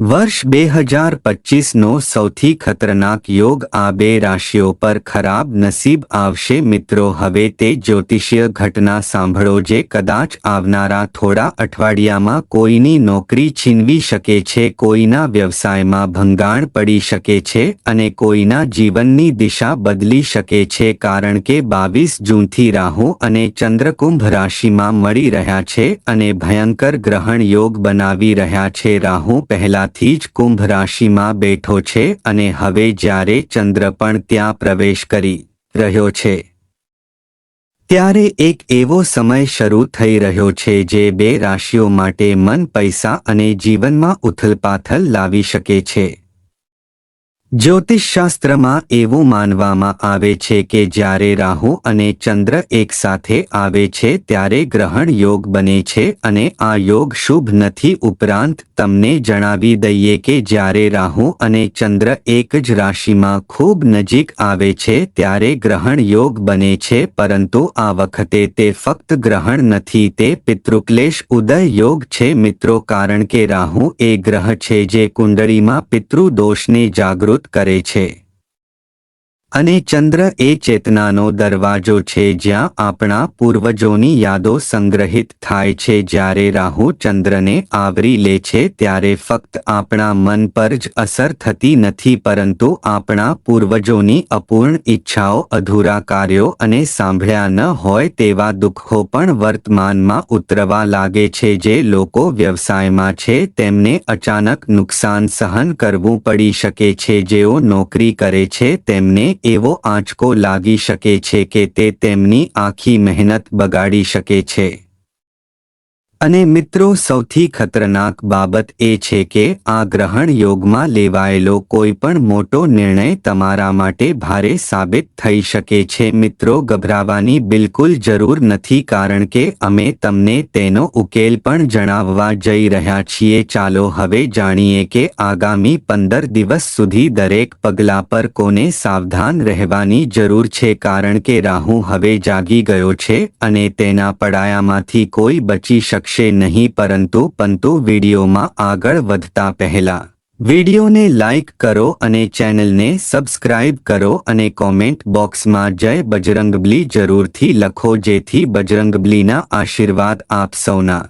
વર્ષ બે હજાર પચીસનો સૌથી ખતરનાક યોગ આ બે રાશિઓ પર ખરાબ નસીબ આવશે મિત્રો. હવે તે જ્યોતિષીય ઘટના સાંભળો જે કદાચ આવનારા થોડા અઠવાડિયામાં કોઈની નોકરી છીનવી શકે છે, કોઈના વ્યવસાયમાં ભંગાણ પડી શકે છે અને કોઈના જીવનની દિશા બદલી શકે છે કારણ કે બાવીસ જૂનથી રાહુ અને ચંદ્રકુંભ રાશિમાં મળી રહ્યા છે અને ભયંકર ગ્રહણ યોગ બનાવી રહ્યા છે. રાહુ પહેલાથી જ કુંભ રાશિમાં બેઠો છે અને હવે જ્યારે ચંદ્ર પણ ત્યાં પ્રવેશ કરી રહ્યો છે. ત્યારે એક એવો સમય શરૂ થઈ રહ્યો છે જે બે રાશિઓ માટે મન, પૈસા અને જીવનમાં ઉથલપાથલ લાવી શકે છે. જ્યોતિષશાસ્ત્રમાં એવું માનવામાં આવે છે કે જ્યારે રાહુ અને ચંદ્ર એક સાથે આવે છે ત્યારે ગ્રહણ યોગ બને છે અને આ યોગ શુભ નથી ઉપરાંત તમને જણાવી દઈએ કે જ્યારે રાહુ અને ચંદ્ર એક જ રાશિમાં ખૂબ નજીક આવે છે ત્યારે ગ્રહણ યોગ બને છે પરંતુ આ વખતે તે ફક્ત ગ્રહણ નથી તે પિતૃક્લેશ ઉદય યોગ છે મિત્રો કારણ કે રાહુ એ ગ્રહ છે જે કુંડળીમાં પિતૃદોષને જાગૃત કરે છે. અને ચંદ્ર એ ચેતનાનો દરવાજો છે જ્યાં આપણા પૂર્વજોની યાદો સંગ્રહિત થાય છે. જ્યારે રાહુ ચંદ્રને આવરી લે છે ત્યારે ફક્ત આપણા મન પર જ અસર થતી નથી, પરંતુ આપણા પૂર્વજોની અપૂર્ણ ઈચ્છાઓ, અધૂરા કાર્યો અને સાંભળ્યા ન હોય તેવા દુઃખો પણ વર્તમાનમાં ઉતરવા લાગે છે. જે લોકો વ્યવસાયમાં છે તેમને અચાનક નુકસાન સહન કરવું પડી શકે છે. જેઓ નોકરી કરે છે તેમને એવો આંચકો લાગી શકે છે કે તે તેમની આખી મહેનત બગાડી શકે છે. અને મિત્રો, સૌથી ખતરનાક બાબત એ છે કે આ ગ્રહણ યોગમાં લેવાયેલો કોઈ પણ મોટો નિર્ણય તમારા માટે ભારે સાબિત થઈ શકે છે. મિત્રો, ગભરાવાની બિલકુલ જરૂર નથી કારણ કે અમે તમને તેનો ઉકેલ પણ જણાવવા જઈ રહ્યા છીએ. ચાલો હવે જાણીએ કે આગામી પંદર દિવસ સુધી દરેક પગલા પર કોને સાવધાન રહેવાની જરૂર છે. કારણ કે રાહુ હવે જાગી ગયો છે અને તેના પડાયામાંથી કોઈ બચી શકશે નહીં પરંતુ પંતુ વિડીયોમાં આગળ વધતા પહેલા વિડીયોને લાઇક કરો અને ચેનલને સબસ્ક્રાઇબ કરો અને કોમેન્ટ બોક્સમાં જય બજરંગબલી જરૂરથી લખો જેથી બજરંગબલીના આશીર્વાદ આપ સૌના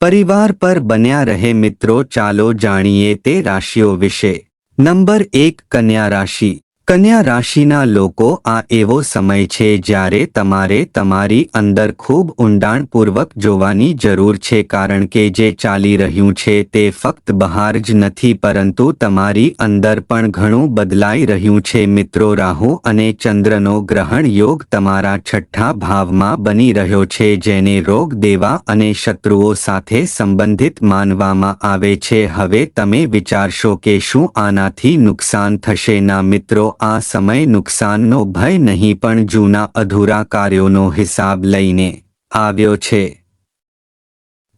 પરિવાર પર બન્યા રહે મિત્રો ચાલો જાણીએ તે રાશિઓ વિશે. નંબર એક કન્યા રાશિ. કન્યા રાશિના લોકો આ એવો સમય છે જ્યારે તમારે તમારી અંદર ખૂબ ઊંડાણપૂર્વક જોવાની જરૂર છે કારણ કે જે ચાલી રહ્યું છે તે ફક્ત બહાર જ નથી પરંતુ તમારી અંદર પણ ઘણું બદલાઈ રહ્યું છે. મિત્રો રાહુ અને ચંદ્રનો ગ્રહણ યોગ તમારા છઠ્ઠા ભાવમાં બની રહ્યો છે જેને રોગ, દેવા અને શત્રુઓ સાથે સંબંધિત માનવામાં આવે છે. હવે તમે વિચારશો કે શું આનાથી નુકસાન થશે? ના મિત્રો આ સમય નુકસાનનો ભય નહીં પણ જૂના અધૂરા કાર્યોનો હિસાબ લઈને આવ્યો છે.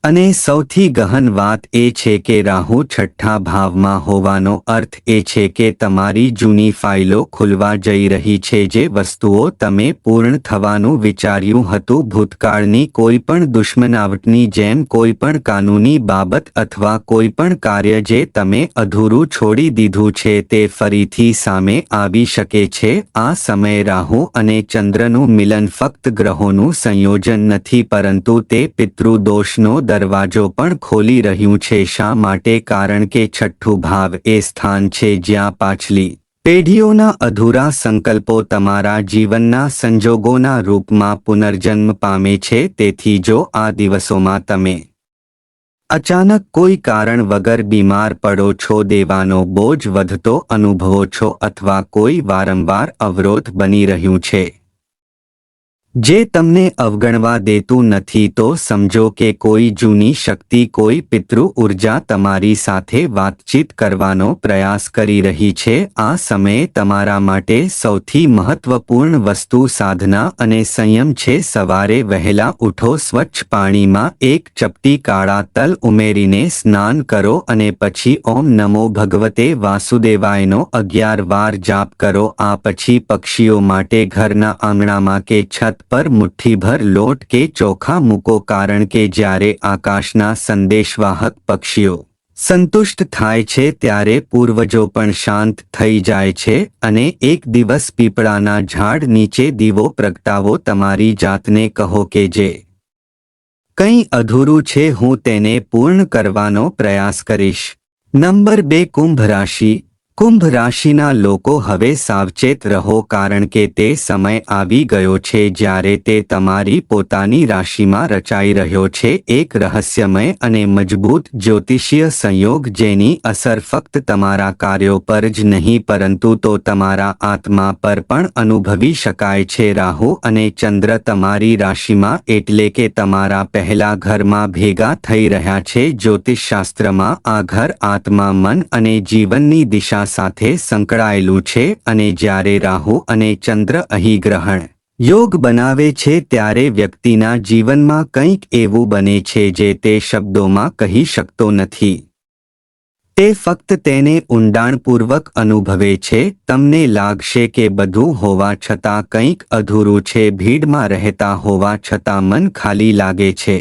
અને સૌથી ગહન વાત એ છે કે રાહુ છઠ્ઠા ભાવમાં હોવાનો અર્થ એ છે કે તમારી જૂની ફાઇલો ખુલવા જઈ રહી છે જે વસ્તુઓ તમે પૂર્ણ થવાનું વિચાર્યું હતું. ભૂતકાળની કોઈપણ દુશ્મનાવટની જેમ કોઈપણ કાનૂની બાબત અથવા કોઈપણ કાર્ય જે તમે અધૂરું છોડી દીધું છે તે ફરીથી સામે આવી શકે છે. આ સમયે રાહુ અને ચંદ્રનું મિલન ફક્ત ગ્રહોનું સંયોજન નથી પરંતુ તે પિતૃદોષનો દરવાજો પણ ખોલી રહ્યું છે. શા માટે? કારણ કે છઠ્ઠું ભાવ એ સ્થાન છે જ્યાં પાછલી પેઢીઓના અધૂરા સંકલ્પો તમારા જીવનના સંજોગોના રૂપમાં પુનર્જન્મ પામે છે. તેથી જો આ દિવસોમાં તમે અચાનક કોઈ કારણ વગર બીમાર પડો છો, દેવાનો બોજ વધતો અનુભવો છો અથવા કોઈ વારંવાર અવરોધ બની રહ્યું છે જે તમને અવગણવા દેતું નથી તો સમજો કે કોઈ જૂની શક્તિ કોઈ પિતૃ ઊર્જા તમારી સાથે વાતચીત કરવાનો પ્રયાસ કરી રહી છે. આ સમયે તમારા માટે સૌથી મહત્વપૂર્ણ વસ્તુ સાધના અને સંયમ છે. સવારે વહેલા ઉઠો, સ્વચ્છ પાણીમાં એક ચપટી કાળા તલ ઉમેરીને સ્નાન કરો અને પછી ઓમ નમો ભગવતે વાસુદેવાયનો અગિયાર વાર જાપ કરો. આ પછી પક્ષીઓ માટે ઘરના આંગણામાં કે છત પર મુઠ્ઠીભર લોટ કે ચોખા મૂકો કારણ કે જ્યારે આકાશના સંદેશવાહક પક્ષીઓ સંતુષ્ટ થાય છે ત્યારે પૂર્વજો પણ શાંત થઈ જાય છે અને એક દિવસ પીપળાના ઝાડ નીચે દીવો પ્રગટાવો તમારી જાતને કહો કે જે કંઈ અધૂરું છે હું તેને પૂર્ણ કરવાનો પ્રયાસ કરીશ. નંબર બે કુંભ રાશિ કુંભ રાશિના લોકો હવે સાવચેત રહો કારણ કે તે સમય આવી ગયો છે જ્યારે તે તમારી પોતાની રાશિમાં રચાઈ રહ્યો છે એક રહસ્યમય અને મજબૂત જ્યોતિષીય સંયોગ જેની અસર ફક્ત તમારા કાર્યો પર જ નહીં પરંતુ તો તમારા આત્મા પર પણ અનુભવી શકાય છે. રાહુ અને ચંદ્ર તમારી રાશિમાં એટલે કે તમારા પહેલા ઘરમાં ભેગા થઈ રહ્યા છે. જ્યોતિષશાસ્ત્રમાં આ ઘર આત્મા, મન અને જીવનની દિશા સાથે સંકળાયેલું છે અને જ્યારે રાહુ અને ચંદ્ર અહીં ગ્રહણ યોગ બનાવે છે ત્યારે વ્યક્તિના જીવનમાં કંઈક એવું બને છે જે તે શબ્દોમાં કહી શકતો નથી. તે ફક્ત તેને ઊંડાણપૂર્વક અનુભવે છે, તમને લાગશે કે બધું હોવા છતાં કંઈક અધૂરું છે, ભીડમાં રહેતા હોવા છતાં મન ખાલી લાગે છે.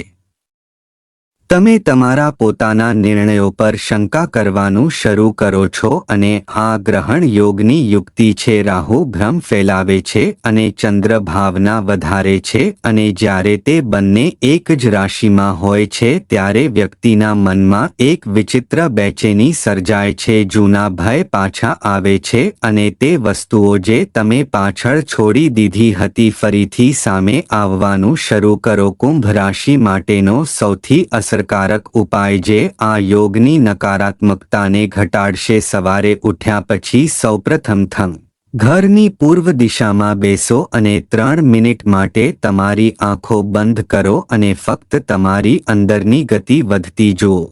તમે તમારા પોતાના નિર્ણયો પર શંકા કરવાનું શરૂ કરો છો અને આ ગ્રહણ યોગની યુક્તિ છે. રાહુ ભ્રમ ફેલાવે છે અને ચંદ્ર ભાવના વધારે છે અને જ્યારે તે બંને એક જ રાશિમાં હોય છે ત્યારે વ્યક્તિના મનમાં એક વિચિત્ર બેચેની સર્જાય છે. જૂના ભય પાછા આવે છે અને તે વસ્તુઓ જે તમે પાછળ છોડી દીધી હતી ફરીથી સામે આવવાનું શરૂ કરો. કુંભ રાશિ માટેનો સૌથી અસર અસરકારક ઉપાય જે આ યોગની નકારાત્મકતાને ઘટાડશે સવારે ઉઠ્યા પછી સૌપ્રથમ થમ. ઘરની પૂર્વ દિશામાં બેસો અને ત્રણ મિનિટ માટે તમારી આંખો બંધ કરો અને ફક્ત તમારી અંદરની ગતિ વધતી જુઓ.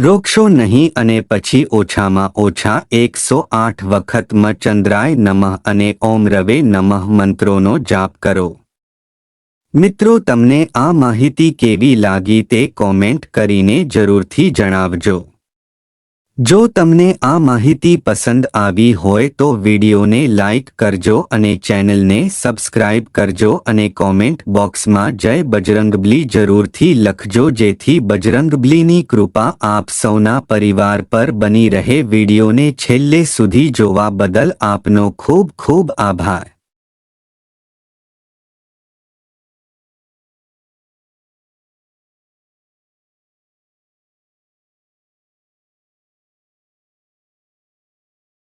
રોકશો નહીં અને પછી ઓછામાં ઓછા એકસો આઠ વખત મચંદ્રાય ચંદ્રાય નમઃ અને ઓમ રવે નમઃ મંત્રોનો જાપ કરો. મિત્રો, તમને આ માહિતી કેવી લાગી તે કોમેન્ટ કરીને જરૂરથી જણાવજો. જો તમને આ માહિતી પસંદ આવી હોય તો વિડીયોને લાઇક કરજો અને ચેનલને સબસ્ક્રાઇબ કરજો અને કોમેન્ટ બોક્સમાં જય બજરંગબલી જરૂરથી લખજો, જેથી બજરંગબલીની કૃપા આપ સૌના પરિવાર પર બની રહે. વિડીયોને છેલ્લે સુધી જોવા બદલ આપનો ખૂબ ખૂબ આભાર.